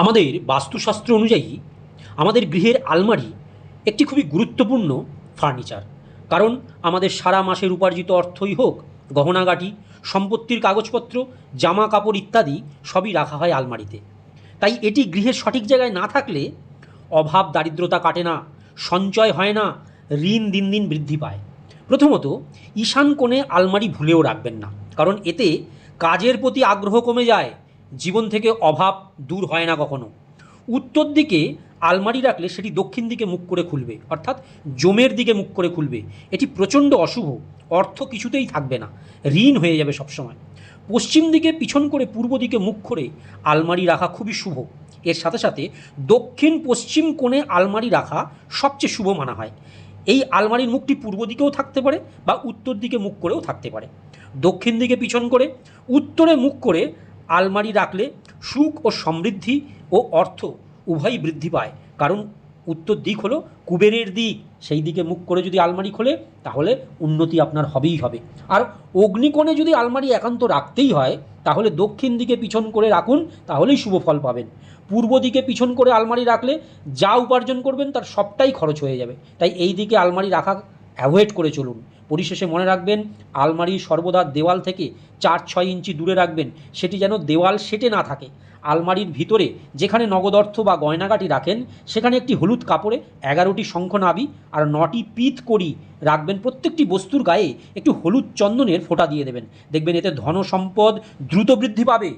আমাদের বাস্তুশাস্ত্র অনুযায়ী আমাদের গৃহের আলমারি একটি খুবই গুরুত্বপূর্ণ ফার্নিচার। কারণ আমাদের সারা মাসের উপার্জিত অর্থই হোক, গহনাগাটি, সম্পত্তির কাগজপত্র জামা কাপড় ইত্যাদি সবই রাখা হয় আলমারিতে। তাই এটি গৃহের সঠিক জায়গায় না থাকলে অভাব, দারিদ্রতা কাটে না, সঞ্চয় হয় না, ঋণ দিন দিন বৃদ্ধি পায়। প্রথমত, ঈশান কোণে আলমারি ভুলেও রাখবেন না, কারণ এতে কাজের প্রতি আগ্রহ কমে যায় জীবন থেকে অভাব দূর হয় না কখনো। উত্তর দিকে আলমারি রাখলে সেটি দক্ষিণ দিকে মুখ করে খুলবে, অর্থাৎ জমের দিকে মুখ করে খুলবে। এটি প্রচণ্ড অশুভ, অর্থ কিছুতেই থাকবে না, ঋণ হয়ে যাবে সবসময়। পশ্চিম দিকে পিছন করে পূর্ব দিকে মুখ করে আলমারি রাখা খুবই শুভ। এর সাথে সাথে দক্ষিণ পশ্চিম কোণে আলমারি রাখা সবচেয়ে শুভ মানা হয়। এই আলমারির মুখটি পূর্ব দিকেও থাকতে পারে বা উত্তর দিকে মুখ করেও থাকতে পারে। দক্ষিণ দিকে পিছন করে, উত্তরে মুখ করে আলমারি রাখলে সুখ ও সমৃদ্ধি ও অর্থ উভয়ই বৃদ্ধি পায়। কারণ উত্তর দিক হলো কুবেরের দিক। সেই দিকে মুখ করে যদি আলমারি খোলে, তাহলে উন্নতি আপনার হবেই হবে। আর অগ্নিকোণে যদি আলমারি একান্ত রাখতেই হয়, তাহলে দক্ষিণ দিকে পিছন করে রাখুন, তাহলেই শুভ ফল পাবেন। পূর্ব দিকে পিছন করে আলমারি রাখলে যা উপার্জন করবেন, তার সবটাই খরচ হয়ে যাবে। তাই এই দিকে আলমারি রাখা অ্যাভয়েড করে চলুন। পরিশেষে মনে রাখবেন, আলমারি সর্বদা দেওয়াল থেকে চার ছয় ইঞ্চি দূরে রাখবেন, সেটি যেন দেওয়াল সেটে না থাকে। আলমারির ভিতরে যেখানে নগদ অর্থ বা গয়নাগাটি রাখেন, সেখানে একটি হলুদ কাপড়ে এগারোটি শঙ্খনাবি আর নটি পিত করি রাখবেন। প্রত্যেকটি বস্তুর গায়ে একটু হলুদ চন্দনের ফোঁটা দিয়ে দেবেন। দেখবেন এতে ধন সম্পদ দ্রুত বৃদ্ধি পাবে।